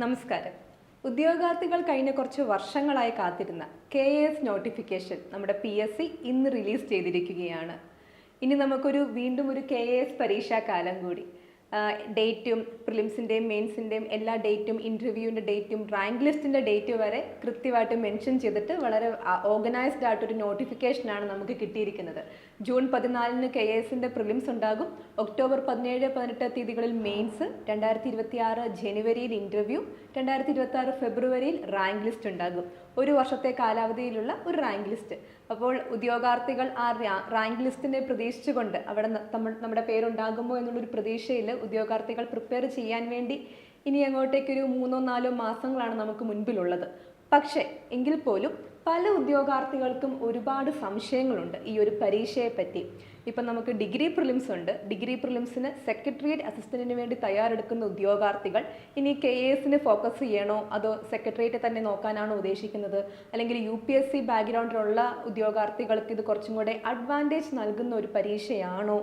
നമസ്കാരം. ഉദ്യോഗാർത്ഥികൾ കഴിഞ്ഞ കുറച്ച് വർഷങ്ങളായി കാത്തിരുന്ന കെ എസ് നോട്ടിഫിക്കേഷൻ നമ്മുടെ പി എസ് സി ഇന്ന് റിലീസ് ചെയ്തിരിക്കുകയാണ്. ഇനി നമുക്കൊരു വീണ്ടും ഒരു കെ എസ് പരീക്ഷാകാലം കൂടി. ഡേറ്റും പ്രിലിംസിന്റെയും മെയിൻസിന്റെയും എല്ലാ ഡേറ്റും ഇന്റർവ്യൂവിന്റെ ഡേറ്റും റാങ്ക് ലിസ്റ്റിന്റെ ഡേറ്റ് വരെ കൃത്യമായിട്ട് മെൻഷൻ ചെയ്തിട്ട് വളരെ ഓർഗനൈസ്ഡ് ആയിട്ടൊരു നോട്ടിഫിക്കേഷനാണ് നമുക്ക് കിട്ടിയിരിക്കുന്നത്. ജൂൺ പതിനാലിന് കെ എസിന്റെ പ്രിലിംസ് ഉണ്ടാകും. ഒക്ടോബർ പതിനേഴ് പതിനെട്ട് തീയതികളിൽ മെയിൻസ് രണ്ടായിരത്തി ഇരുപത്തി ആറ് ജനുവരിയിൽ ഇന്റർവ്യൂ രണ്ടായിരത്തി ഇരുപത്തി ആറ് ഫെബ്രുവരിയിൽ റാങ്ക് ലിസ്റ്റ് ഉണ്ടാകും. ഒരു വർഷത്തെ കാലാവധിയിലുള്ള ഒരു റാങ്ക് ലിസ്റ്റ്. അപ്പോൾ ഉദ്യോഗാർത്ഥികൾ ആ റാങ്ക് ലിസ്റ്റിനെ പ്രതീക്ഷിച്ചുകൊണ്ട് അവിടെ നമ്മുടെ പേരുണ്ടാകുമോ എന്നുള്ളൊരു പ്രതീക്ഷയിൽ ഉദ്യോഗാർത്ഥികൾ പ്രിപ്പയർ ചെയ്യാൻ വേണ്ടി ഇനി അങ്ങോട്ടേക്കൊരു മൂന്നോ നാലോ മാസങ്ങളാണ് നമുക്ക് മുൻപിലുള്ളത്. പക്ഷേ എങ്കിൽ പോലും പല ഉദ്യോഗാർത്ഥികൾക്കും ഒരുപാട് സംശയങ്ങളുണ്ട് ഈ ഒരു പരീക്ഷയെ പറ്റി ഇപ്പം നമുക്ക് ഡിഗ്രി പ്രിലിംസ് ഉണ്ട്. ഡിഗ്രി പ്രിലിംസിന് സെക്രട്ടേറിയറ്റ് അസിസ്റ്റന്റിന് വേണ്ടി തയ്യാറെടുക്കുന്ന ഉദ്യോഗാർത്ഥികൾ ഇനി കെ എസിന് ഫോക്കസ് ചെയ്യണോ? അതോ സെക്രട്ടേറിയറ്റ് തന്നെ നോക്കാനാണോ ഉദ്ദേശിക്കുന്നത്? അല്ലെങ്കിൽ യു പി എസ് സി ബാക്ക്ഗ്രൗണ്ടിലുള്ള ഉദ്യോഗാർത്ഥികൾക്ക് ഇത് കുറച്ചും കൂടെ അഡ്വാന്റേജ് നൽകുന്ന ഒരു പരീക്ഷയാണോ?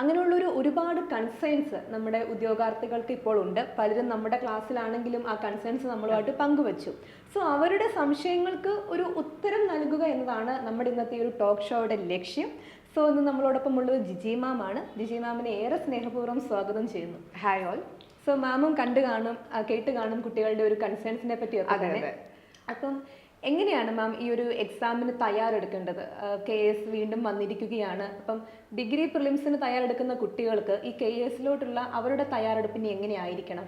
അങ്ങനെയുള്ളൊരു ഒരുപാട് കൺസേൺസ് നമ്മുടെ ഉദ്യോഗാർത്ഥികൾക്ക് ഇപ്പോൾ ഉണ്ട്. പലരും നമ്മുടെ ക്ലാസ്സിലാണെങ്കിലും ആ കൺസേൺസ് നമ്മളുമായിട്ട് പങ്കുവച്ചു. സോ അവരുടെ സംശയങ്ങൾക്ക് ഒരു ഉത്തരം നൽകുക എന്നതാണ് നമ്മുടെ ഇന്നത്തെ ഒരു ടോക്ക് ഷോയുടെ ലക്ഷ്യം. സോ ഇന്ന് നമ്മളോടൊപ്പം ഉള്ളത് ജിജി മാമാണ്. ആണ് ജിജി മാമിനെ ഏറെ സ്നേഹപൂർവം സ്വാഗതം ചെയ്യുന്നു. ഹായ് ഓൾ സോ മാമും കണ്ടു കാണും കേട്ടു കാണും കുട്ടികളുടെ ഒരു കൺസേൺസിനെ പറ്റി അപ്പം എങ്ങനെയാണ് മാം ഈ ഒരു എക്സാമിന് തയ്യാറെടുക്കേണ്ടത്? കെ എസ് വീണ്ടും വന്നിരിക്കുകയാണ്. അപ്പം ഡിഗ്രി പ്രിലിംസിന് തയ്യാറെടുക്കുന്ന കുട്ടികൾക്ക് ഈ കെ എസിലോട്ടുള്ള അവരുടെ തയ്യാറെടുപ്പിന് എങ്ങനെയായിരിക്കണം?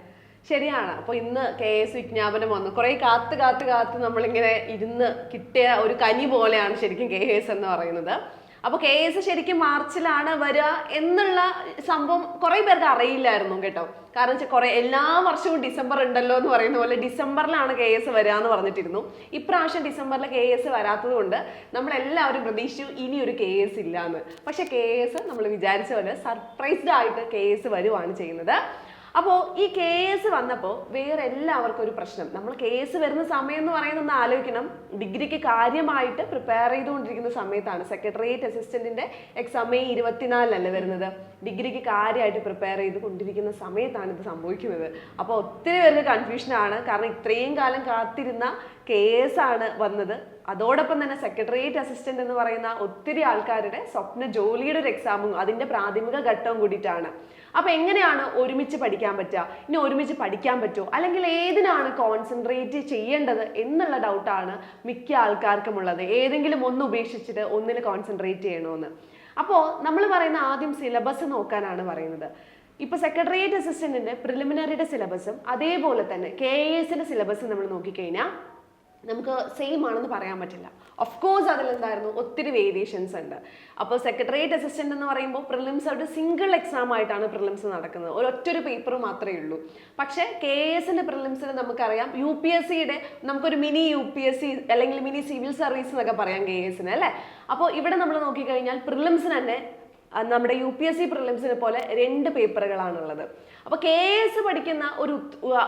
ശരിയാണ്. അപ്പോൾ ഇന്ന് കെ എസ് വിജ്ഞാപനം വന്നു. കുറെ കാത്ത് കാത്ത് കാത്ത് നമ്മളിങ്ങനെ ഇരുന്ന് കിട്ടിയ ഒരു കനി പോലെയാണ് ശരിക്കും കെ എസ് എന്ന് പറയുന്നത്. അപ്പൊ കെ എസ് ശരിക്കും മാർച്ചിലാണ് വരിക എന്നുള്ള സംഭവം കുറെ പേർക്ക് അറിയില്ലായിരുന്നു കേട്ടോ. കാരണം വെച്ചാൽ കുറെ എല്ലാ വർഷവും ഡിസംബർ ഉണ്ടല്ലോ എന്ന് പറയുന്ന പോലെ ഡിസംബറിലാണ് കെ എസ് വരിക എന്ന് പറഞ്ഞിട്ടിരുന്നു. ഇപ്രാവശ്യം ഡിസംബറിൽ കെ എസ് വരാത്തത് കൊണ്ട് നമ്മളെല്ലാവരും പ്രതീക്ഷിച്ചു ഇനി ഒരു കെ എസ് ഇല്ല എന്ന് പക്ഷെ കെ എസ് നമ്മൾ വിചാരിച്ച പോലെ സർപ്രൈസ്ഡ് ആയിട്ട് കെ എസ് വരുവാണ് ചെയ്യുന്നത്. അപ്പോൾ ഈ കേസ് വന്നപ്പോൾ വേറെ എല്ലാവർക്കും ഒരു പ്രശ്നം. നമ്മൾ കേസ് വരുന്ന സമയം എന്ന് പറയുന്നത് ഒന്ന് ആലോചിക്കണം. ഡിഗ്രിക്ക് കാര്യമായിട്ട് പ്രിപ്പയർ ചെയ്തുകൊണ്ടിരിക്കുന്ന സമയത്താണ് സെക്രട്ടേറിയറ്റ് അസിസ്റ്റന്റിന്റെ എക്സാം മെയ് ഇരുപത്തിനാലിലല്ലേ വരുന്നത്. ഡിഗ്രിക്ക് കാര്യമായിട്ട് പ്രിപ്പയർ ചെയ്ത് കൊണ്ടിരിക്കുന്ന സമയത്താണ് ഇത് സംഭവിക്കുന്നത്. അപ്പോൾ ഒത്തിരി പേർക്ക് കൺഫ്യൂഷനാണ് കാരണം ഇത്രയും കാലം കാത്തിരുന്ന കേസാണ് വന്നത്. അതോടൊപ്പം തന്നെ സെക്രട്ടേറിയറ്റ് അസിസ്റ്റന്റ് എന്ന് പറയുന്ന ഒത്തിരി ആൾക്കാരുടെ സ്വപ്ന ജോലിയുടെ ഒരു എക്സാമും അതിന്റെ പ്രാഥമിക ഘട്ടവും കൂടിയിട്ടാണ്. അപ്പൊ എങ്ങനെയാണ് ഒരുമിച്ച് പഠിക്കാൻ പറ്റുക? ഇനി ഒരുമിച്ച് പഠിക്കാൻ പറ്റുമോ? അല്ലെങ്കിൽ ഏതിനാണ് കോൺസെൻട്രേറ്റ് ചെയ്യേണ്ടത് എന്നുള്ള ഡൗട്ടാണ് മിക്ക ആൾക്കാർക്കും ഉള്ളത്. ഏതെങ്കിലും ഒന്ന് ഉപേക്ഷിച്ചിട്ട് ഒന്നിൽ കോൺസെൻട്രേറ്റ് ചെയ്യണമെന്ന് അപ്പോൾ നമ്മൾ പറയുന്ന ആദ്യം സിലബസ് നോക്കാനാണ് പറയുന്നത്. ഇപ്പൊ സെക്രട്ടേറിയറ്റ് അസിസ്റ്റന്റിന്റെ പ്രിലിമിനറിയുടെ സിലബസും അതേപോലെ തന്നെ കെ എസിന്റെ സിലബസും നമ്മൾ നോക്കിക്കഴിഞ്ഞാൽ നമുക്ക് സെയിം ആണെന്ന് പറയാൻ പറ്റില്ല. ഓഫ് കോഴ്സ് അതിലെന്തായിരുന്നു? ഒത്തിരി വേരിയേഷൻസ് ഉണ്ട്. അപ്പോൾ സെക്രട്ടേറിയറ്റ് അസിസ്റ്റന്റ് എന്ന് പറയുമ്പോൾ പ്രിലിംസ് ഒരു സിംഗിൾ എക്സാം ആയിട്ടാണ് പ്രിലിംസ് നടക്കുന്നത്. ഒരു ഒറ്റൊരു പേപ്പർ മാത്രമേ ഉള്ളൂ. പക്ഷേ കെ എസിന്റെ പ്രിലിംസിന് നമുക്കറിയാം. യു പി എസ് സിയുടെ നമുക്കൊരു mini U P S C അല്ലെങ്കിൽ മിനി സിവിൽ സർവീസ് എന്നൊക്കെ പറയാം കെ എസിന് അല്ലേ? അപ്പോൾ ഇവിടെ നമ്മൾ നോക്കിക്കഴിഞ്ഞാൽ പ്രിലിംസിന് തന്നെ നമ്മുടെ യു പി എസ് സി പ്രിലിംസിനെ പോലെ രണ്ട് പേപ്പറുകളാണുള്ളത്. അപ്പോൾ കെ എസ് പഠിക്കുന്ന ഒരു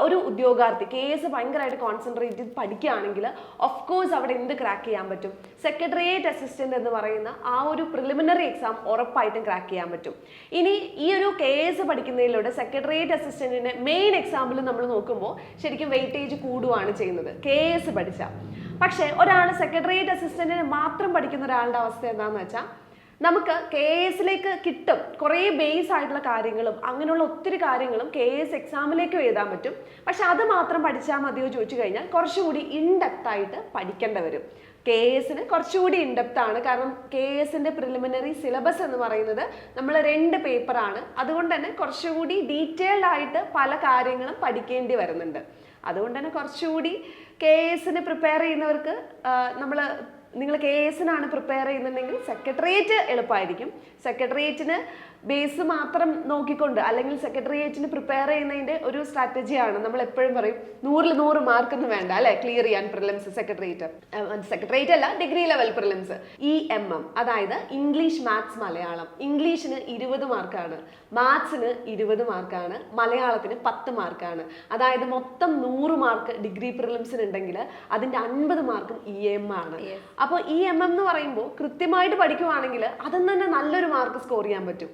ഒരു ഉദ്യോഗാർത്ഥി കെ എസ് ഭയങ്കരമായിട്ട് കോൺസെൻട്രേറ്റ് ചെയ്ത് പഠിക്കുകയാണെങ്കിൽ ഓഫ് കോഴ്സ് അവിടെ എന്ത് ക്രാക്ക് ചെയ്യാൻ പറ്റും? സെക്രട്ടേറിയറ്റ് അസിസ്റ്റന്റ് എന്ന് പറയുന്ന ആ ഒരു പ്രിലിമിനറി എക്സാം ഉറപ്പായിട്ടും ക്രാക്ക് ചെയ്യാൻ പറ്റും. ഇനി ഈ ഒരു കെ എസ് പഠിക്കുന്നതിലൂടെ സെക്രട്ടേറിയറ്റ് അസിസ്റ്റന്റിന്റെ മെയിൻ എക്സാമ്പിൾ നമ്മൾ നോക്കുമ്പോൾ ശരിക്കും വെയിറ്റേജ് കൂടുകയാണ് ചെയ്യുന്നത്. കെ എസ് പഠിച്ച പക്ഷേ ഒരാൾ സെക്രട്ടേറിയറ്റ് അസിസ്റ്റന്റിന് മാത്രം പഠിക്കുന്ന ഒരാളുടെ അവസ്ഥ എന്താണെന്ന് വെച്ചാൽ നമുക്ക് കെ എസിലേക്ക് കിട്ടും. കുറേ ബേസ് ആയിട്ടുള്ള കാര്യങ്ങളും അങ്ങനെയുള്ള ഒത്തിരി കാര്യങ്ങളും കെ എസ് എക്സാമിലേക്ക് എഴുതാൻ പറ്റും. പക്ഷെ അത് മാത്രം പഠിച്ചാൽ മതിയോ ചോദിച്ചു കഴിഞ്ഞാൽ കുറച്ചുകൂടി ഇൻഡെപ്ത് ആയിട്ട് പഠിക്കേണ്ടി വരും. കെ എസിന് കുറച്ചുകൂടി ഇൻഡെപ്ത് ആണ്. കാരണം കെ എസിന്റെ പ്രിലിമിനറി സിലബസ് എന്ന് പറയുന്നത് നമ്മൾ രണ്ട് പേപ്പറാണ് അതുകൊണ്ട് തന്നെ കുറച്ചുകൂടി ഡീറ്റെയിൽഡ് ആയിട്ട് പല കാര്യങ്ങളും പഠിക്കേണ്ടി വരുന്നുണ്ട്. അതുകൊണ്ട് തന്നെ കുറച്ചുകൂടി കെ എസിന് പ്രിപ്പയർ ചെയ്യുന്നവർക്ക് നമ്മൾ നിങ്ങൾ കെ എസിനാണ് പ്രിപ്പയർ ചെയ്യുന്നുണ്ടെങ്കിൽ സെക്രട്ടേറിയറ്റ് എളുപ്പമായിരിക്കും. സെക്രട്ടേറിയറ്റിന് ബേസ് മാത്രം നോക്കിക്കൊണ്ട് അല്ലെങ്കിൽ സെക്രട്ടേറിയറ്റിന് പ്രിപ്പയർ ചെയ്യുന്നതിന്റെ ഒരു സ്ട്രാറ്റജിയാണ് നമ്മൾ എപ്പോഴും പറയും നൂറിൽ നൂറ് മാർക്ക് ഒന്നും വേണ്ട അല്ലെ? ക്ലിയർ ചെയ്യാൻ പ്രിലിംസ് സെക്രട്ടേറിയറ്റ് സെക്രട്ടേറിയറ്റ് അല്ല degree level prelims E M M അതായത് ഇംഗ്ലീഷ് മാത്സ് മലയാളം. ഇംഗ്ലീഷിന് ഇരുപത് മാർക്കാണ് മാത്സിന് ഇരുപത് മാർക്കാണ് മലയാളത്തിന് പത്ത് മാർക്കാണ് അതായത് മൊത്തം നൂറ് മാർക്ക് ഡിഗ്രി പ്രിലിംസിന് ഉണ്ടെങ്കിൽ അതിന്റെ അൻപത് മാർക്കും ഇ എം ആണ്. അപ്പോൾ ഈ എം എം എന്ന് പറയുമ്പോൾ കൃത്യമായിട്ട് പഠിക്കുവാണെങ്കിൽ അതും തന്നെ നല്ലൊരു മാർക്ക് സ്കോർ ചെയ്യാൻ പറ്റും.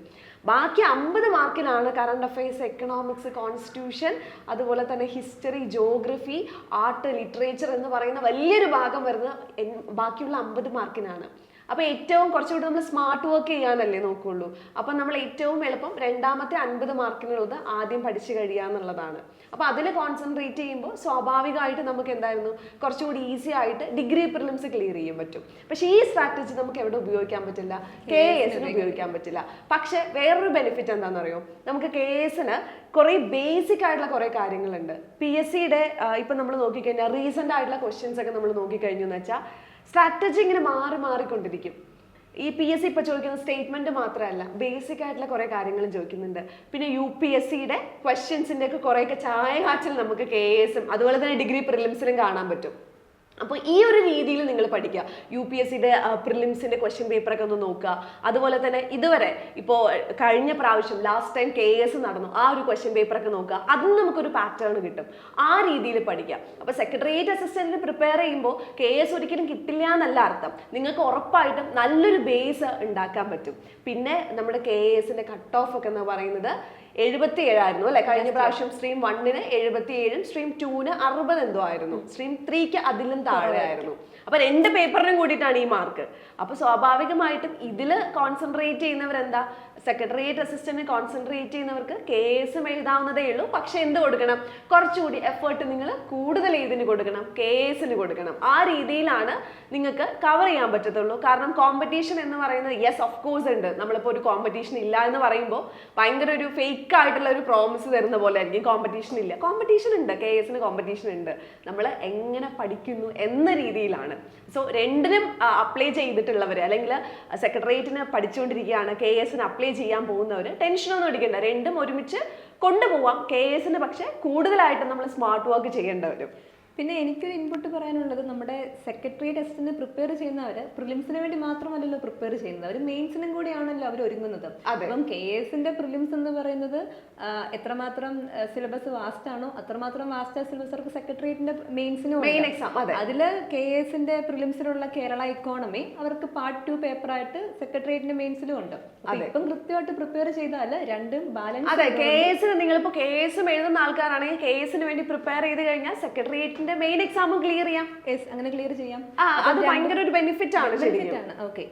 ബാക്കി അമ്പത് മാർക്കിലാണ് കറണ്ട് അഫയേഴ്സ് എക്കണോമിക്സ് കോൺസ്റ്റിറ്റ്യൂഷൻ അതുപോലെ തന്നെ ഹിസ്റ്ററി ജോഗ്രഫി ആർട്ട് ലിറ്ററേച്ചർ എന്ന് പറയുന്ന വലിയൊരു ഭാഗം വരുന്നത് ബാക്കിയുള്ള അമ്പത് മാർക്കിനാണ്. അപ്പൊ ഏറ്റവും കുറച്ചുകൂടി നമ്മൾ സ്മാർട്ട് വർക്ക് ചെയ്യാനല്ലേ നോക്കുള്ളൂ. അപ്പൊ നമ്മൾ ഏറ്റവും എളുപ്പം രണ്ടാമത്തെ അൻപത് മാർക്കിനുള്ളത് ആദ്യം പഠിച്ചു കഴിയുക എന്നുള്ളതാണ്. അപ്പൊ അതിൽ കോൺസെൻട്രേറ്റ് ചെയ്യുമ്പോൾ സ്വാഭാവികമായിട്ട് നമുക്ക് എന്തായിരുന്നു? കുറച്ചുകൂടി ഈസി ആയിട്ട് ഡിഗ്രി പ്രിലിംസ് ക്ലിയർ ചെയ്യാൻ പറ്റും. പക്ഷേ ഈ സ്ട്രാറ്റജി നമുക്ക് എവിടെ ഉപയോഗിക്കാൻ പറ്റില്ല? കെ എസിന് ഉപയോഗിക്കാൻ പറ്റില്ല. പക്ഷെ വേറൊരു ബെനിഫിറ്റ് എന്താണെന്നറിയോ? നമുക്ക് കെ എസിന് കുറെ ബേസിക് ആയിട്ടുള്ള കുറേ കാര്യങ്ങളുണ്ട്. പി എസ് സിയുടെ ഇപ്പൊ നമ്മൾ നോക്കിക്കഴിഞ്ഞാൽ റീസെന്റ് ആയിട്ടുള്ള ക്വസ്റ്റ്യൻസ് ഒക്കെ നമ്മൾ നോക്കിക്കഴിഞ്ഞു എന്ന് വെച്ചാൽ സ്ട്രാറ്റജി ഇങ്ങനെ മാറി മാറിക്കൊണ്ടിരിക്കും. ഈ പി എസ് സി ഇപ്പൊ ചോദിക്കുന്ന സ്റ്റേറ്റ്മെന്റ് മാത്രമല്ല ബേസിക് ആയിട്ടുള്ള കുറെ കാര്യങ്ങളും ചോദിക്കുന്നുണ്ട്. പിന്നെ യു പി എസ് സിയുടെ ക്വസ്റ്റ്യൻസിന്റെ ഒക്കെ കുറെയൊക്കെ ചായ കാച്ചിൽ നമുക്ക് കെ എസും അതുപോലെ തന്നെ ഡിഗ്രി പ്രിലിംസിലും കാണാൻ പറ്റും. അപ്പോൾ ഈ ഒരു രീതിയിൽ നിങ്ങൾ പഠിക്കുക. യു പി എസ് സിയുടെ പ്രിലിംസിന്റെ ക്വസ്റ്റ്യൻ പേപ്പറൊക്കെ ഒന്ന് നോക്കുക. അതുപോലെ തന്നെ ഇതുവരെ ഇപ്പോൾ കഴിഞ്ഞ പ്രാവശ്യം ലാസ്റ്റ് ടൈം കെ എസ് നടന്നു ആ ഒരു ക്വസ്റ്റ്യൻ പേപ്പറൊക്കെ നോക്കുക. അതും നമുക്കൊരു പാറ്റേൺ കിട്ടും. ആ രീതിയിൽ പഠിക്കുക. അപ്പോൾ സെക്രട്ടേറിയറ്റ് അസിസ്റ്റന്റിന് പ്രിപ്പയർ ചെയ്യുമ്പോൾ കെ എസ് ഒരിക്കലും കിട്ടില്ല എന്നല്ല അർത്ഥം. നിങ്ങൾക്ക് ഉറപ്പായിട്ടും നല്ലൊരു ബേസ് ഉണ്ടാക്കാൻ പറ്റും. പിന്നെ നമ്മുടെ കെ എസിന്റെ കട്ട് ഓഫ് ഒക്കെ എന്ന് പറയുന്നത് എഴുപത്തി ഏഴായിരുന്നു അല്ലെ? കഴിഞ്ഞ പ്രാവശ്യം സ്ട്രീം വണ്ണിന് എഴുപത്തി ഏഴും സ്ട്രീം ടൂന് അറുപത് എന്തോ ആയിരുന്നു. സ്ട്രീം ത്രീക്ക് അതിലും താഴെ ആയിരുന്നു അപ്പൊ രണ്ട് പേപ്പറിനും കൂടിയിട്ടാണ് ഈ മാർക്ക് അപ്പൊ സ്വാഭാവികമായിട്ടും ഇതിൽ കോൺസെൻട്രേറ്റ് ചെയ്യുന്നവരെന്താ? സെക്രട്ടേറിയറ്റ് അസിസ്റ്റന്റ് കോൺസെൻട്രേറ്റ് ചെയ്യുന്നവർക്ക് കേസും എഴുതാവുന്നതേ ഉള്ളൂ. പക്ഷെ എന്ത് കൊടുക്കണം? കുറച്ചുകൂടി എഫേർട്ട് നിങ്ങൾ കൂടുതൽ ഇതിന് കൊടുക്കണം. കേസിന് കൊടുക്കണം. ആ രീതിയിലാണ് നിങ്ങൾക്ക് കവർ ചെയ്യാൻ പറ്റത്തുള്ളൂ. കാരണം കോമ്പറ്റീഷൻ എന്ന് പറയുന്നത് യെസ് ഓഫ് കോഴ്സ് ഉണ്ട്. നമ്മളിപ്പോൾ ഒരു കോമ്പറ്റീഷൻ ഇല്ല എന്ന് പറയുമ്പോൾ ഭയങ്കര ഒരു ഫേക്ക് ആയിട്ടുള്ള ഒരു പ്രോമിസ് തരുന്ന പോലെ ആയിരിക്കും. കോമ്പറ്റീഷൻ ഇല്ല. കോമ്പറ്റീഷൻ ഉണ്ട്. കെ എസിന് കോമ്പറ്റീഷൻ ഉണ്ട്. നമ്മൾ എങ്ങനെ പഠിക്കുന്നു എന്ന രീതിയിലാണ്. സോ രണ്ടിനും അപ്ലൈ ചെയ്തിട്ടുള്ളവർ അല്ലെങ്കിൽ സെക്രട്ടേറിയറ്റിന് പഠിച്ചുകൊണ്ടിരിക്കുകയാണ് കെ എസിന് അപ്ലൈ ചെയ്യാൻ പോകുന്നവർ ടെൻഷനൊന്നും അടിക്കണ്ട. രണ്ടും ഒരുമിച്ച് കൊണ്ടുപോവാം. കെ എസിന് പക്ഷേ കൂടുതലായിട്ട് നമ്മൾ സ്മാർട്ട് വർക്ക് ചെയ്യേണ്ട വരും പിന്നെ എനിക്കൊരു ഇൻപുട്ട് പറയാനുള്ളത് നമ്മുടെ സെക്രട്ടറി ടെസ്റ്റിന് പ്രിപ്പയർ ചെയ്യുന്നവർ പ്രിലിംസിന് വേണ്ടി മാത്രമല്ലല്ലോ പ്രിപ്പയർ ചെയ്യുന്നത്. അവർ മെയിൻസിനും കൂടിയാണല്ലോ അവർ ഒരുങ്ങുന്നത്. അപ്പം കെ എസിന്റെ പ്രിലിംസ് എന്ന് പറയുന്നത് എത്രമാത്രം സിലബസ് വാസ്റ്റ് ആണോ അത്രമാത്രം വാസ്റ്റ് സിലബസ് അവർക്ക് സെക്രട്ടേറിയറ്റിന്റെ മെയിൻസിനും മെയിൻ എക്സാം അതെ. അതിൽ കെ എസിന്റെ പ്രിലിംസിലുള്ള കേരള ഇക്കോണമി അവർക്ക് പാർട്ട് ടു പേപ്പർ ആയിട്ട് സെക്രട്ടേറിയറ്റിന്റെ മെയിൻസിലും ഉണ്ട്. ഇപ്പം കൃത്യമായിട്ട് പ്രിപ്പയർ ചെയ്താൽ രണ്ടും ബാലൻസ് അതെ കെ എസിന് നിങ്ങളിപ്പോ കെ എസും എഴുതുന്ന ആൾക്കാരാണെങ്കിൽ കെ എസിന് വേണ്ടി പ്രിപ്പയർ ചെയ്ത് കഴിഞ്ഞാൽ സെക്രട്ടേറിയറ്റിന്റെ മെയിൻ എക്സാമും ക്ലിയർ ചെയ്യാം. അങ്ങനെ ക്ലിയർ ചെയ്യാം. ആ അത് ഭയങ്കര ഒരു ബെനിഫിറ്റ് ആണ്. ബെനിഫിറ്റ് ആണ്. ഓക്കെ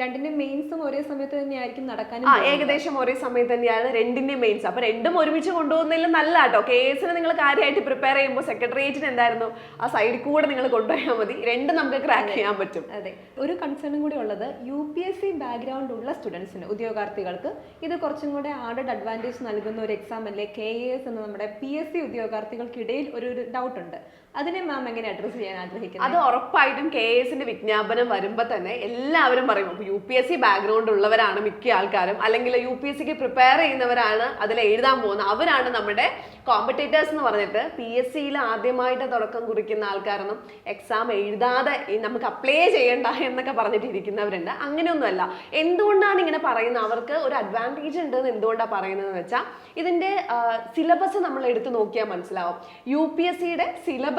രണ്ടിന്റെ മെയിൻസും ഒരേ സമയത്ത് തന്നെയായിരിക്കും നടക്കാനും ആ ഏകദേശം ഒരേ സമയത്ത് തന്നെയാണ് രണ്ടിന്റെ മെയിൻസ് അപ്പൊ രണ്ടും ഒരുമിച്ച് കൊണ്ടുപോകുന്നതിൽ നല്ല കേട്ടോ കേസിന് നിങ്ങൾ കാര്യമായിട്ട് പ്രിപ്പയർ ചെയ്യുമ്പോൾ സെക്രട്ടേറിയറ്റിന് എന്തായിരുന്നു? ആ സൈഡിൽ കൂടെ നിങ്ങൾ കൊണ്ടുപോയാൽ മതി. രണ്ടും നമുക്ക് ക്രാക്ക് ചെയ്യാൻ പറ്റും. അതെ. ഒരു കൺസേണും കൂടി ഉള്ളത് U P S C background ഉള്ള സ്റ്റുഡൻസിന് ഉദ്യോഗാർത്ഥികൾക്ക്. ഇത് കുറച്ചും കൂടെ ആഡഡ് അഡ്വാന്റേജ് നൽകുന്ന ഒരു എക്സാം അല്ലേ? കെ എസ് എന്ന നമ്മുടെ പി എസ് സി ഉദ്യോഗാർത്ഥികൾക്കിടയിൽ ഒരു ഡൗട്ട് ഉണ്ട്. അതിനെ മാം എങ്ങനെ അഡ്രസ് ചെയ്യാൻ ആഗ്രഹിക്കുന്നത് അത് ഉറപ്പായിട്ടും കെ എസിന്റെ വിജ്ഞാപനം വരുമ്പോൾ തന്നെ എല്ലാവരും പറയും. U P S C background ഉള്ളവരാണ് മിക്ക ആൾക്കാരും. അല്ലെങ്കിൽ യു പി എസ് സിക്ക് പ്രിപ്പയർ ചെയ്യുന്നവരാണ് അതിൽ എഴുതാൻ പോകുന്നത് അവരാണ് നമ്മുടെ കോമ്പറ്റേറ്റേഴ്സ് എന്ന് പറഞ്ഞിട്ട് പി എസ് സിയിൽ ആദ്യമായിട്ട് തുടക്കം കുറിക്കുന്ന ആൾക്കാരൊന്നും എക്സാം എഴുതാതെ നമുക്ക് അപ്ലൈ ചെയ്യണ്ട എന്നൊക്കെ പറഞ്ഞിട്ട് ഇരിക്കുന്നവരുണ്ട്. അങ്ങനെയൊന്നുമല്ല. എന്തുകൊണ്ടാണ് ഇങ്ങനെ പറയുന്നത്? അവർക്ക് ഒരു അഡ്വാന്റേജ് ഉണ്ട് എന്ന് എന്തുകൊണ്ടാണ് പറയുന്നത് വെച്ചാൽ ഇതിന്റെ സിലബസ് നമ്മൾ എടുത്തു നോക്കിയാൽ മനസ്സിലാവും. യു പി എസ് സിയുടെ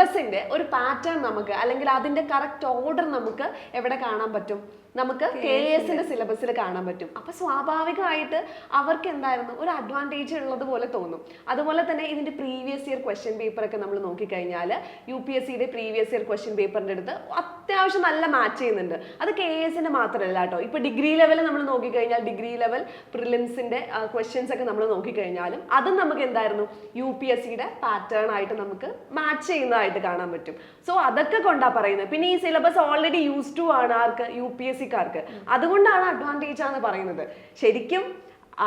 സിലബസിന്റെ ഒരു പാറ്റേൺ നമുക്ക് അല്ലെങ്കിൽ അതിന്റെ കറക്റ്റ് ഓർഡർ നമുക്ക് എവിടെ കാണാൻ പറ്റും? നമുക്ക് കെ എസിന്റെ സിലബസിൽ കാണാൻ പറ്റും. അപ്പൊ സ്വാഭാവികമായിട്ട് അവർക്ക് എന്തായിരുന്നു? ഒരു അഡ്വാന്റേജ് ഉള്ളത് പോലെ തോന്നും. അതുപോലെ തന്നെ ഇതിന്റെ പ്രീവിയസ് ഇയർ ക്വസ്റ്റ്യൻ പേപ്പർ ഒക്കെ നമ്മൾ നോക്കിക്കഴിഞ്ഞാൽ യു പി എസ് സിയുടെ പ്രീവിയസ് ഇയർ ക്വസ്റ്റ്യൻ പേപ്പറിന്റെ അടുത്ത് അത്യാവശ്യം നല്ല മാച്ച് ചെയ്യുന്നുണ്ട്. അത് കെ എസിന്റെ മാത്രമല്ല കേട്ടോ. ഇപ്പൊ ഡിഗ്രി ലെവൽ നമ്മൾ നോക്കിക്കഴിഞ്ഞാൽ ഡിഗ്രി ലെവൽ പ്രിലിംസിന്റെ ക്വസ്റ്റ്യൻസ് ഒക്കെ നമ്മൾ നോക്കിക്കഴിഞ്ഞാലും അതും നമുക്ക് എന്തായിരുന്നു? യു പി എസ് സിയുടെ പാറ്റേൺ ആയിട്ട് നമുക്ക് മാച്ച് ചെയ്യുന്നതായിട്ട് കാണാൻ പറ്റും. സോ അതൊക്കെ കൊണ്ടാ പറയുന്നത്. പിന്നെ ഈ സിലബസ് ഓൾറെഡി യൂസ് ടു ആണ് ആർക്ക്? യു പി എസ് സിക്കാർക്ക് അതുകൊണ്ടാണ് അഡ്വാന്റേജ് ആണ് പറയുന്നത്. ശരിക്കും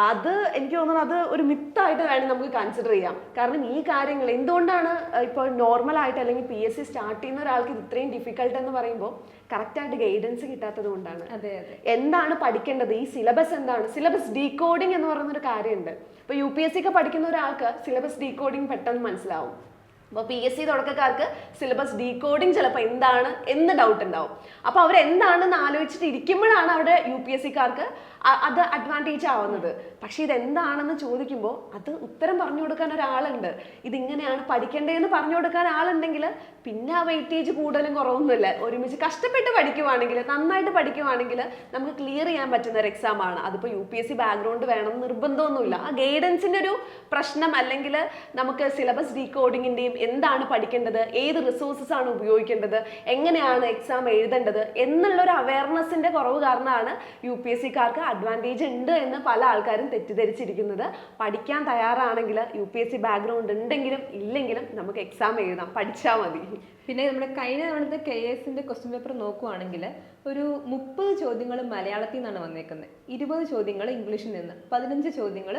അത് എനിക്ക് തോന്നുന്നു അത് ഒരു മിത്തായിട്ട് വേണം നമുക്ക് കൺസിഡർ ചെയ്യാം. കാരണം ഈ കാര്യങ്ങൾ എന്തുകൊണ്ടാണ് ഇപ്പോൾ നോർമൽ ആയിട്ട് അല്ലെങ്കിൽ പി എസ് സി സ്റ്റാർട്ട് ചെയ്യുന്ന ഒരാൾക്ക് ഇത് ഇത്രയും ഡിഫിക്കൽട്ട് എന്ന് പറയുമ്പോൾ കറക്റ്റായിട്ട് ഗൈഡൻസ് കിട്ടാത്തത് കൊണ്ടാണ്. എന്താണ് പഠിക്കേണ്ടത്? ഈ സിലബസ് എന്താണ്? സിലബസ് ഡീകോഡിംഗ് എന്ന് പറയുന്ന ഒരു കാര്യമുണ്ട്. ഇപ്പൊ യു പി എസ് സി ഒക്കെ പഠിക്കുന്ന ഒരാൾക്ക് സിലബസ് ഡീകോഡിംഗ് പെട്ടെന്ന് മനസ്സിലാവും. അപ്പോൾ പി എസ് സി തുടക്കക്കാർക്ക് സിലബസ് ഡീകോഡിങ് ചിലപ്പോൾ എന്താണ് എന്ന് ഡൗട്ട് ഉണ്ടാവും. അപ്പോൾ അവർ എന്താണെന്ന് ആലോചിച്ചിട്ട് ഇരിക്കുമ്പോഴാണ് അവിടെ യു പി എസ് സിക്കാർക്ക് അത് അഡ്വാന്റേജ് ആവുന്നത്. പക്ഷെ ഇതെന്താണെന്ന് ചോദിക്കുമ്പോൾ അത് ഉത്തരം പറഞ്ഞു കൊടുക്കാൻ ഒരാളുണ്ട്. ഇതിങ്ങനെയാണ് പഠിക്കേണ്ടതെന്ന് പറഞ്ഞു കൊടുക്കാൻ ആളുണ്ടെങ്കിൽ പിന്നെ ആ വെയിറ്റേജ് കൂടുതലും കുറവൊന്നുമില്ല. ഒരുമിച്ച് കഷ്ടപ്പെട്ട് പഠിക്കുവാണെങ്കിൽ നന്നായിട്ട് പഠിക്കുവാണെങ്കിൽ നമുക്ക് ക്ലിയർ ചെയ്യാൻ പറ്റുന്ന ഒരു എക്സാം ആണ്. അതിപ്പോൾ U P S C background വേണം നിർബന്ധമൊന്നുമില്ല. ആ ഗൈഡൻസിന്റെ ഒരു പ്രശ്നം അല്ലെങ്കിൽ നമുക്ക് സിലബസ് ഡീകോഡിങ്ങിന്റെയും എന്താണ് പഠിക്കേണ്ടത് ഏത് റിസോഴ്സസ് ആണ് ഉപയോഗിക്കേണ്ടത് എങ്ങനെയാണ് എക്സാം എഴുതേണ്ടത് എന്നുള്ളൊരു അവയർനെസ്സിന്റെ കുറവ് കാരണമാണ് യു പി എസ് സിക്കാർക്ക് അഡ്വാന്റേജ് ഉണ്ട് എന്ന് പല ആൾക്കാരും തെറ്റിദ്ധരിച്ചിരിക്കുന്നത്. പഠിക്കാൻ തയ്യാറാണെങ്കിൽ U P S C background ഉണ്ടെങ്കിലും ഇല്ലെങ്കിലും നമുക്ക് എക്സാം എഴുതാം. പഠിച്ചാൽ മതി. പിന്നെ നമ്മുടെ കഴിഞ്ഞ തവണത്തെ കെ എസിന്റെ ക്വസ്റ്റ്യൻ പേപ്പർ നോക്കുവാണെങ്കിൽ ഒരു മുപ്പത് ചോദ്യങ്ങൾ മലയാളത്തിൽ നിന്നാണ് വന്നേക്കുന്നത്. ഇരുപത് ചോദ്യങ്ങൾ ഇംഗ്ലീഷിൽ നിന്ന് പതിനഞ്ച് ചോദ്യങ്ങൾ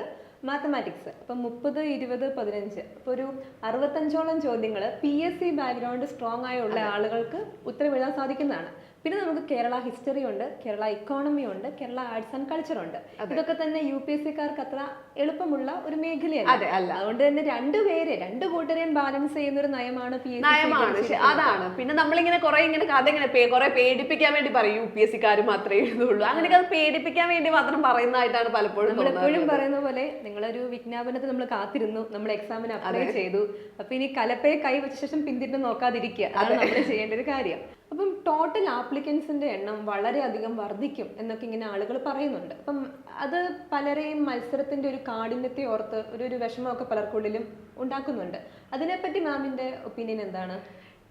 മാത്തമാറ്റിക്സ് അപ്പം മുപ്പത് ഇരുപത് പതിനഞ്ച്. അപ്പോൾ ഒരു അറുപത്തഞ്ചോളം ചോദ്യങ്ങൾ P S C background strong ആയുള്ള ആളുകൾക്ക് ഉത്തരം എഴുതാൻ സാധിക്കുന്നതാണ്. പിന്നെ നമുക്ക് കേരള ഹിസ്റ്ററി ഉണ്ട് കേരള ഇക്കോണമി ഉണ്ട് കേരള ആർട്സ് ആൻഡ് കൾച്ചർ ഉണ്ട്. ഇതൊക്കെ തന്നെ യു പി എസ് സിക്കാർക്ക് അത്ര എളുപ്പമുള്ള ഒരു മേഖലയാണ് അതെ അല്ല. അതുകൊണ്ട് തന്നെ രണ്ടുപേരെ രണ്ട് കൂട്ടരെയും ബാലൻസ് ചെയ്യുന്ന ഒരു നയമാണ് പി നയമാണ്. അതാണ്. പിന്നെ നമ്മളിങ്ങനെ കുറെ ഇങ്ങനെ കഥ ഇങ്ങനെ കുറെ പേടിപ്പിക്കാൻ വേണ്ടി പറയും യു പി എസ് സിക്കാർ മാത്രമേ എഴുതുള്ളൂ. അങ്ങനെയൊക്കെ അത് പേടിപ്പിക്കാൻ വേണ്ടി മാത്രം പറയുന്നതായിട്ടാണ് പലപ്പോഴും നമ്മൾ എപ്പോഴും പറയുന്ന പോലെ നിങ്ങളൊരു വിജ്ഞാപനത്തിൽ നമ്മൾ കാത്തിരുന്നു നമ്മൾ എക്സാമിന് അപ്ലൈ ചെയ്തു. അപ്പൊ ഇനി കലപ്പയെ കൈ വെച്ച ശേഷം പിന്തിട്ട് നോക്കാതിരിക്കുക. അതാണ് നമ്മൾ ചെയ്യേണ്ട ഒരു കാര്യം. അപ്പം ടോട്ടൽ ആപ്ലിക്കൻസിന്റെ എണ്ണം വളരെയധികം വർദ്ധിക്കും എന്നൊക്കെ ഇങ്ങനെ ആളുകൾ പറയുന്നുണ്ട്. അപ്പം അത് പലരെയും മത്സരത്തിന്റെ ഒരു കാഠിന്യത്തെ ഓർത്ത് ഒരു ഒരു വിഷമമൊക്കെ പലർക്കുള്ളിലും ഉണ്ടാക്കുന്നുണ്ട്. അതിനെപ്പറ്റി മാമിന്റെ ഒപ്പീനിയൻ എന്താണ്?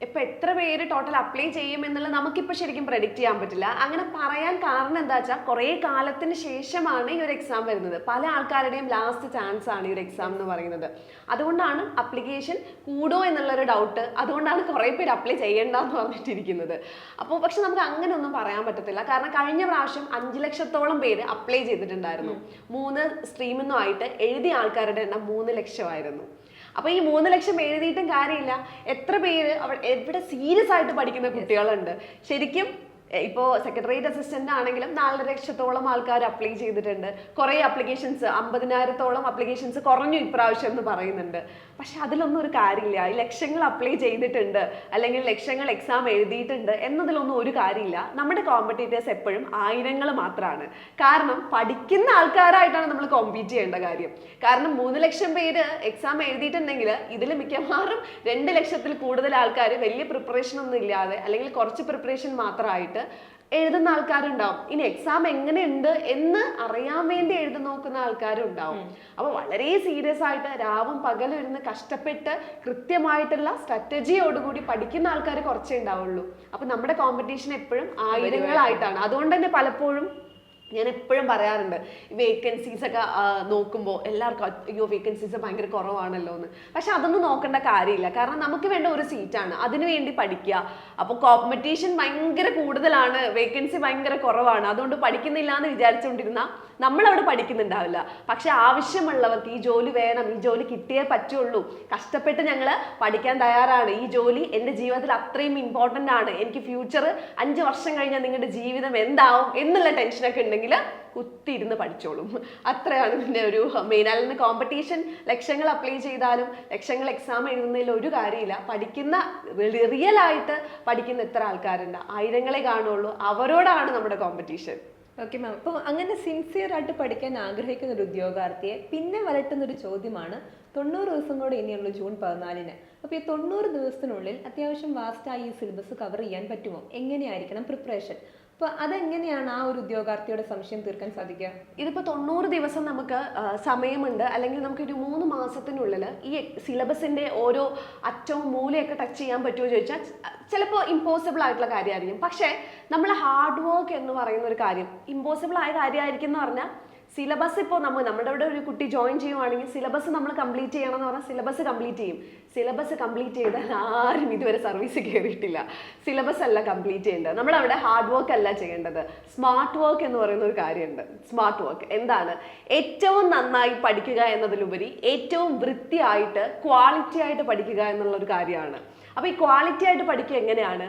ഇപ്പൊ എത്ര പേര് ടോട്ടൽ അപ്ലൈ ചെയ്യും എന്നുള്ളത് നമുക്കിപ്പോ ശരിക്കും പ്രഡിക്റ്റ് ചെയ്യാൻ പറ്റില്ല. അങ്ങനെ പറയാൻ കാരണം എന്താ വെച്ചാൽ കുറെ കാലത്തിന് ശേഷമാണ് ഈ ഒരു എക്സാം വരുന്നത്. പല ആൾക്കാരുടെയും ലാസ്റ്റ് ചാൻസ് ആണ് ഈ ഒരു എക്സാം എന്ന് പറയുന്നത്. അതുകൊണ്ടാണ് അപ്ലിക്കേഷൻ കൂടോ എന്നുള്ളൊരു ഡൗട്ട് അതുകൊണ്ടാണ് കുറേ പേര് അപ്ലൈ ചെയ്യേണ്ടെന്ന് പറഞ്ഞിട്ടിരിക്കുന്നത്. അപ്പോൾ പക്ഷെ നമുക്ക് അങ്ങനെ ഒന്നും പറയാൻ പറ്റത്തില്ല. കാരണം കഴിഞ്ഞ പ്രാവശ്യം അഞ്ച് ലക്ഷത്തോളം പേര് അപ്ലൈ ചെയ്തിട്ടുണ്ടായിരുന്നു. മൂന്ന് സ്ട്രീമിൽ നിന്നുമായിട്ട് എഴുതിയ ആൾക്കാരുടെ എണ്ണം മൂന്ന് ലക്ഷമായിരുന്നു. അപ്പൊ ഈ മൂന്ന് ലക്ഷം എഴുതിയിട്ടും കാര്യമില്ല. എത്ര പേര് അവൾ എവിടെ സീരിയസ് ആയിട്ട് പഠിക്കുന്ന കുട്ടികളുണ്ട്? ശരിക്കും എ, ഇപ്പോ സെക്രട്ടേറിയറ്റ് അസിസ്റ്റന്റ് ആണെങ്കിലും നാലര ലക്ഷത്തോളം ആൾക്കാർ അപ്ലൈ ചെയ്തിട്ടുണ്ട്. കുറേ അപ്ലിക്കേഷൻസ് അമ്പതിനായിരത്തോളം അപ്ലിക്കേഷൻസ് കുറഞ്ഞു ഇപ്രാവശ്യം എന്ന് പറയുന്നുണ്ട്. പക്ഷെ അതിലൊന്നും ഒരു കാര്യമില്ല. ലക്ഷങ്ങൾ അപ്ലൈ ചെയ്തിട്ടുണ്ട് അല്ലെങ്കിൽ ലക്ഷങ്ങൾ എക്സാം എഴുതിയിട്ടുണ്ട് എന്നതിലൊന്നും ഒരു കാര്യമില്ല. നമ്മുടെ കോമ്പറ്റീറ്റേഴ്സ് എപ്പോഴും ആയിരങ്ങൾ മാത്രമാണ് കാരണം പഠിക്കുന്ന ആൾക്കാരായിട്ടാണ് നമ്മൾ കോമ്പീറ്റ് ചെയ്യേണ്ട കാര്യം. കാരണം മൂന്ന് ലക്ഷം പേര് എക്സാം എഴുതിയിട്ടുണ്ടെങ്കിൽ ഇതിൽ മിക്കവാറും രണ്ട് ലക്ഷത്തിൽ കൂടുതൽ ആൾക്കാർ വലിയ പ്രിപ്പറേഷൻ ഒന്നും ഇല്ലാതെ അല്ലെങ്കിൽ കുറച്ച് പ്രിപ്പറേഷൻ മാത്രമായിട്ട് എഴുതുന്ന ആൾക്കാരുണ്ടാവും. ഇനി എക്സാം എങ്ങനെയുണ്ട് എന്ന് അറിയാൻ വേണ്ടി എഴുതി നോക്കുന്ന ആൾക്കാരും ഉണ്ടാവും അപ്പൊ വളരെ സീരിയസ് ആയിട്ട് രാവും പകലും ഇരുന്ന് കഷ്ടപ്പെട്ട് കൃത്യമായിട്ടുള്ള സ്ട്രാറ്റജിയോടുകൂടി പഠിക്കുന്ന ആൾക്കാർ കുറച്ചേ ഉണ്ടാവുള്ളൂ. അപ്പൊ നമ്മുടെ കോമ്പറ്റീഷൻ എപ്പോഴും ആയിരങ്ങളായിട്ടാണ്. അതുകൊണ്ട് തന്നെ പലപ്പോഴും ഞാൻ എപ്പോഴും പറയാറുണ്ട് വേക്കൻസീസ് ഒക്കെ നോക്കുമ്പോൾ എല്ലാവർക്കും "അത് അയ്യോ വേക്കൻസീസ് ഭയങ്കര കുറവാണല്ലോ എന്ന്. പക്ഷെ അതൊന്നും നോക്കേണ്ട കാര്യമില്ല. കാരണം നമുക്ക് വേണ്ട ഒരു സീറ്റാണ് അതിനു വേണ്ടി പഠിക്കുക. അപ്പോൾ കോമ്പറ്റീഷൻ ഭയങ്കര കൂടുതലാണ്. വേക്കൻസി ഭയങ്കര കുറവാണ്. അതുകൊണ്ട് പഠിക്കുന്നില്ല എന്ന് വിചാരിച്ചുകൊണ്ടിരുന്ന നമ്മളവിടെ പഠിക്കുന്നുണ്ടാവില്ല. പക്ഷെ ആവശ്യമുള്ളവർക്ക് ഈ ജോലി വേണം ഈ ജോലി കിട്ടിയേ പറ്റുള്ളൂ. കഷ്ടപ്പെട്ട് ഞങ്ങൾ പഠിക്കാൻ തയ്യാറാണ്. ഈ ജോലി എന്റെ ജീവിതത്തിൽ അത്രയും ഇമ്പോർട്ടന്റ് ആണ്. എനിക്ക് ഫ്യൂച്ചർ അഞ്ച് വർഷം കഴിഞ്ഞാൽ നിങ്ങളുടെ ജീവിതം എന്താവും എന്നുള്ള ടെൻഷനൊക്കെ ഉണ്ടെങ്കിൽ കുത്തിയിരുന്ന് പഠിച്ചോളും. അത്രയാണ് പിന്നെ ഒരു മെയിൻ നിന്ന് കോമ്പറ്റീഷൻ ലക്ഷങ്ങൾ അപ്ലൈ ചെയ്താലും ലക്ഷങ്ങൾ എക്സാം എഴുതുന്നതിൽ ഒരു കാര്യമില്ല. പഠിക്കുന്ന റിയൽ ആയിട്ട് പഠിക്കുന്ന എത്ര ആൾക്കാരുണ്ട്? ആയിരങ്ങളെ കാണുള്ളൂ. അവരോടാണ് നമ്മുടെ കോമ്പറ്റീഷൻ ഓക്കെ മാം അപ്പോൾ അങ്ങനെ സിൻസിയർ ആയിട്ട് പഠിക്കാൻ ആഗ്രഹിക്കുന്ന ഒരു ഉദ്യോഗാർത്ഥിയെ പിന്നെ വരട്ടുന്ന ഒരു ചോദ്യമാണ് തൊണ്ണൂറ് ദിവസം കൂടെ ഇനിയുള്ളൂ ജൂൺ പതിനാലിന്. അപ്പോൾ ഈ തൊണ്ണൂറ് ദിവസത്തിനുള്ളിൽ അത്യാവശ്യം വാസ്റ്റായി ഈ സിലബസ് കവർ ചെയ്യാൻ പറ്റുമോ? എങ്ങനെയായിരിക്കണം പ്രിപ്പറേഷൻ അപ്പോൾ അതെങ്ങനെയാണ് ആ ഒരു ഉദ്യോഗാർത്ഥിയുടെ സംശയം തീർക്കാൻ സാധിക്കുക? ഇതിപ്പോ തൊണ്ണൂറ് ദിവസം നമുക്ക് സമയമുണ്ട്. അല്ലെങ്കിൽ നമുക്ക് ഒരു മൂന്ന് മാസത്തിനുള്ളിൽ ഈ സിലബസിന്റെ ഓരോ അറ്റവും മൂലയൊക്കെ ടച്ച് ചെയ്യാൻ പറ്റുമോ ചോദിച്ചാൽ ചിലപ്പോൾ ഇമ്പോസിബിൾ ആയിട്ടുള്ള കാര്യമായിരിക്കും. പക്ഷേ നമ്മൾ ഹാർഡ് വർക്ക് എന്ന് പറയുന്ന ഒരു കാര്യം ഇമ്പോസിബിൾ ആയ കാര്യമായിരിക്കും എന്ന് പറഞ്ഞാൽ സിലബസ് ഇപ്പോൾ നമ്മൾ നമ്മുടെ ഇവിടെ ഒരു കുട്ടി ജോയിൻ ചെയ്യുവാണെങ്കിൽ സിലബസ് നമ്മൾ കംപ്ലീറ്റ് ചെയ്യണം എന്ന് പറഞ്ഞാൽ സിലബസ് കംപ്ലീറ്റ് ചെയ്യും. സിലബസ് കംപ്ലീറ്റ് ചെയ്താൽ ആരും ഇതുവരെ സർവീസ് കയറിയിട്ടില്ല. സിലബസ് അല്ല കംപ്ലീറ്റ് ചെയ്യേണ്ടത്. നമ്മൾ അവിടെ ഹാർഡ് വർക്ക് അല്ല ചെയ്യേണ്ടത്. സ്മാർട്ട് വർക്ക് എന്ന് പറയുന്ന ഒരു കാര്യമുണ്ട്. Smart work. എന്താണ്? ഏറ്റവും നന്നായി പഠിക്കുക എന്നതിലുപരി ഏറ്റവും വൃത്തിയായിട്ട് ക്വാളിറ്റി ആയിട്ട് പഠിക്കുക എന്നുള്ള ഒരു കാര്യമാണ്. അപ്പോൾ ഈ ക്വാളിറ്റി ആയിട്ട് പഠിക്കുക എങ്ങനെയാണ്?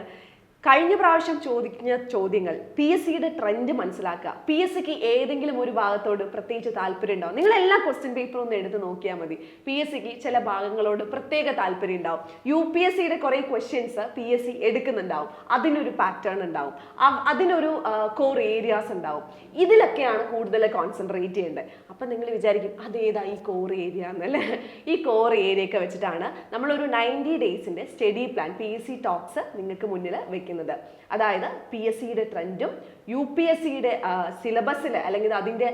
കഴിഞ്ഞ പ്രാവശ്യം ചോദിക്കുന്ന ചോദ്യങ്ങൾ പി എസ് സിയുടെ ട്രെൻഡ് മനസ്സിലാക്കുക. പി എസ് സിക്ക് ഏതെങ്കിലും ഒരു ഭാഗത്തോട് പ്രത്യേകിച്ച് താല്പര്യം ഉണ്ടാവും നിങ്ങൾ എല്ലാ ക്വസ്റ്റ്യൻ പേപ്പറും ഒന്ന് എടുത്ത് നോക്കിയാൽ മതി. പി എസ് സിക്ക് ചില ഭാഗങ്ങളോട് പ്രത്യേക താല്പര്യം ഉണ്ടാവും. യു പി എസ് സിയുടെ കുറേ ക്വസ്റ്റ്യൻസ് പി എസ് സി എടുക്കുന്നുണ്ടാവും. അതിനൊരു പാറ്റേൺ ഉണ്ടാവും. അതിനൊരു കോർ ഏരിയാസ് ഉണ്ടാവും. ഇതിലൊക്കെയാണ് കൂടുതൽ കോൺസെൻട്രേറ്റ് ചെയ്യേണ്ടത്. അപ്പം നിങ്ങൾ വിചാരിക്കും അതേതാ ഈ കോർ ഏരിയ എന്നല്ലേ ഈ കോർ ഏരിയ ഒക്കെ വെച്ചിട്ടാണ് നമ്മളൊരു ninety ഡേയ്സിന്റെ study plan P S C talks നിങ്ങൾക്ക് മുന്നിൽ വെക്കുന്നത്. അതായത് പി എസ് സിയുടെ ട്രെൻഡും യു പി എസ് സിയുടെ സിലബസിൽ അല്ലെങ്കിൽ അതിന്റെ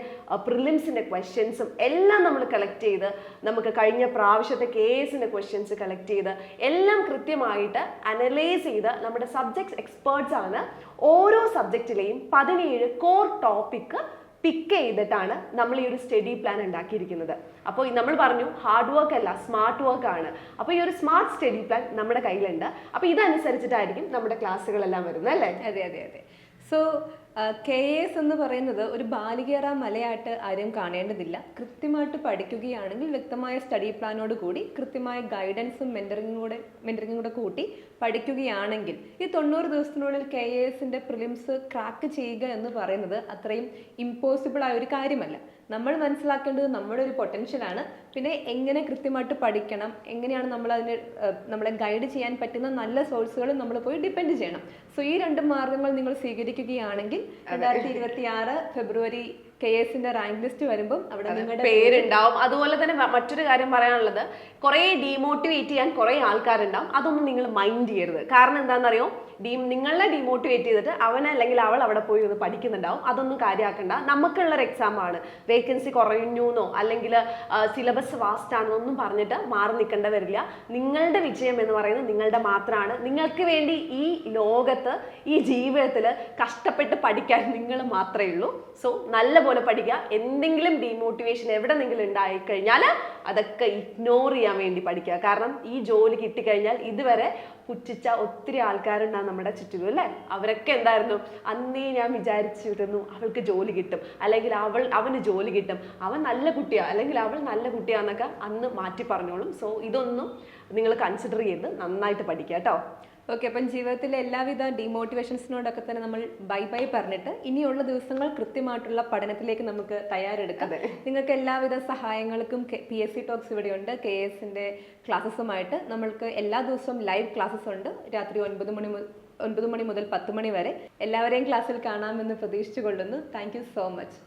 പ്രിലിംസിന്റെ ക്വസ്റ്റ്യൻസും എല്ലാം നമ്മൾ കളക്ട് ചെയ്ത് നമുക്ക് കഴിഞ്ഞ പ്രാവശ്യത്തെ കെ എസിന്റെ ക്വസ്റ്റ്യൻസ് കളക്ട് ചെയ്ത് എല്ലാം കൃത്യമായിട്ട് അനലൈസ് ചെയ്ത് നമ്മുടെ സബ്ജക്ട്സ് എക്സ്പേർട്സ് ആണ് ഓരോ സബ്ജക്റ്റിലെയും പതിനേഴ് കോർ ടോപ്പിക്ക് പിക്ക് ചെയ്തിട്ടാണ് നമ്മൾ ഈ ഒരു സ്റ്റഡി പ്ലാൻ ഉണ്ടാക്കിയിരിക്കുന്നത്. അപ്പോൾ നമ്മൾ പറഞ്ഞു ഹാർഡ് വർക്ക് അല്ല സ്മാർട്ട് വർക്ക് ആണ്. അപ്പോൾ ഈ ഒരു സ്മാർട്ട് സ്റ്റഡി പ്ലാൻ നമ്മുടെ കയ്യിലുണ്ട്. അപ്പോൾ ഇതനുസരിച്ചിട്ടായിരിക്കും നമ്മുടെ ക്ലാസ്സുകളെല്ലാം വരുന്നത് അല്ലേ? അതെ അതെ അതെ. സോ കെ എസ് എന്ന് പറയുന്നത് ഒരു ബാലികേറ മലയായിട്ട് ആരും കാണേണ്ടതില്ല. കൃത്യമായിട്ട് പഠിക്കുകയാണെങ്കിൽ വ്യക്തമായ സ്റ്റഡി പ്ലാനോട് കൂടി കൃത്യമായ ഗൈഡൻസും മെന്ററിങ്ങും കൂടെ മെന്ററിങ്ങും കൂടെ കൂട്ടി പഠിക്കുകയാണെങ്കിൽ ഈ തൊണ്ണൂറ് ദിവസത്തിനുള്ളിൽ കെ എസിന്റെ പ്രിലിംസ് ക്രാക്ക് ചെയ്യുക എന്ന് പറയുന്നത് അത്രയും ഇമ്പോസിബിൾ ആയ ഒരു കാര്യമല്ല. നമ്മൾ മനസ്സിലാക്കേണ്ടത് നമ്മുടെ ഒരു പൊട്ടൻഷ്യലാണ് പിന്നെ എങ്ങനെ കൃത്യമായിട്ട് പഠിക്കണം എങ്ങനെയാണ് നമ്മൾ അതിന് നമ്മളെ ഗൈഡ് ചെയ്യാൻ പറ്റുന്ന നല്ല സോഴ്സുകൾ നമ്മൾ പോയി ഡിപ്പെൻഡ് ചെയ്യണം. സോ ഈ രണ്ട് മാർഗങ്ങൾ നിങ്ങൾ സ്വീകരിക്കുകയാണെങ്കിൽ രണ്ടായിരത്തി ഇരുപത്തി ആറ് ഫെബ്രുവരി കെ എസിന്റെ റാങ്ക് ലിസ്റ്റ് വരുമ്പോൾ അവിടെ നിങ്ങളുടെ പേരുണ്ടാവും. അതുപോലെ തന്നെ മറ്റൊരു കാര്യം പറയാനുള്ളത് കുറേ ഡീമോട്ടിവേറ്റ് ചെയ്യാൻ കുറേ ആൾക്കാരുണ്ടാവും. അതൊന്നും നിങ്ങൾ മൈൻഡ് ചെയ്യരുത്. കാരണം എന്താണെന്നറിയോ? ഡീ നിങ്ങളെ ഡീമോട്ടിവേറ്റ് ചെയ്തിട്ട് അവനെ അല്ലെങ്കിൽ അവൾ അവിടെ പോയി ഒന്ന് പഠിക്കുന്നുണ്ടാവും. അതൊന്നും കാര്യമാക്കണ്ട നമുക്കുള്ളൊരു എക്സാം ആണ്. വേക്കൻസി കുറഞ്ഞു എന്നോ അല്ലെങ്കിൽ സിലബസ് വാസ്റ്റ് ആണോ ഒന്നും പറഞ്ഞിട്ട് മാറി നിൽക്കേണ്ട വരില്ല. നിങ്ങളുടെ വിജയം എന്ന് പറയുന്നത് നിങ്ങളുടെ മാത്രമാണ്. നിങ്ങൾക്ക് വേണ്ടി ഈ ലോകത്ത് ഈ ജീവിതത്തിൽ കഷ്ടപ്പെട്ട് പഠിക്കാൻ നിങ്ങൾ മാത്രമേ ഉള്ളൂ. സോ നല്ല പോലെ പഠിക്കുക. എന്തെങ്കിലും ഡീമോട്ടിവേഷൻ എവിടെ നിങ്ങൾ കഴിഞ്ഞാൽ അതൊക്കെ ഇഗ്നോർ ചെയ്യാൻ വേണ്ടി പഠിക്കുക. കാരണം ഈ ജോലി കിട്ടിക്കഴിഞ്ഞാൽ ഇതുവരെ പുച്ഛിച്ച ഒത്തിരി ആൾക്കാരുണ്ടാകും നമ്മുടെ ചുറ്റിലും അല്ലേ? അവരൊക്കെ എന്തായിരുന്നു? അന്നേ ഞാൻ വിചാരിച്ചിരുന്നു അവൾക്ക് ജോലി കിട്ടും. അല്ലെങ്കിൽ അവൾ അവന് ജോലി കിട്ടും. അവൻ നല്ല കുട്ടിയാ. അല്ലെങ്കിൽ അവൾ നല്ല കുട്ടിയാന്നൊക്കെ അന്ന് മാറ്റി പറഞ്ഞോളും. സോ ഇതൊന്നും നിങ്ങൾ കൺസിഡർ ചെയ്ത് നന്നായിട്ട് പഠിക്കുക കേട്ടോ. ഓക്കെ അപ്പം ജീവിതത്തിലെ എല്ലാവിധ ഡിമോട്ടിവേഷൻസിനോടൊക്കെ തന്നെ നമ്മൾ ബൈ ബൈ പറഞ്ഞിട്ട് ഇനിയുള്ള ദിവസങ്ങൾ കൃത്യമായിട്ടുള്ള പഠനത്തിലേക്ക് നമുക്ക് തയ്യാറെടുക്കാം. നിങ്ങൾക്ക് എല്ലാവിധ സഹായങ്ങൾക്കും പി എസ് സി ടോക്സ് ഇവിടെയുണ്ട് കെ എസിന്റെ ക്ലാസ്സസുമായിട്ട് നമ്മൾക്ക് എല്ലാ ദിവസവും ലൈവ് ക്ലാസ്സസ് ഉണ്ട്. രാത്രി ഒൻപത് മണി ഒൻപത് മണി മുതൽ പത്ത് മണി വരെ. എല്ലാവരെയും ക്ലാസ്സിൽ കാണാമെന്ന് പ്രതീക്ഷിച്ചു കൊള്ളുന്നു താങ്ക് യു സോ മച്ച്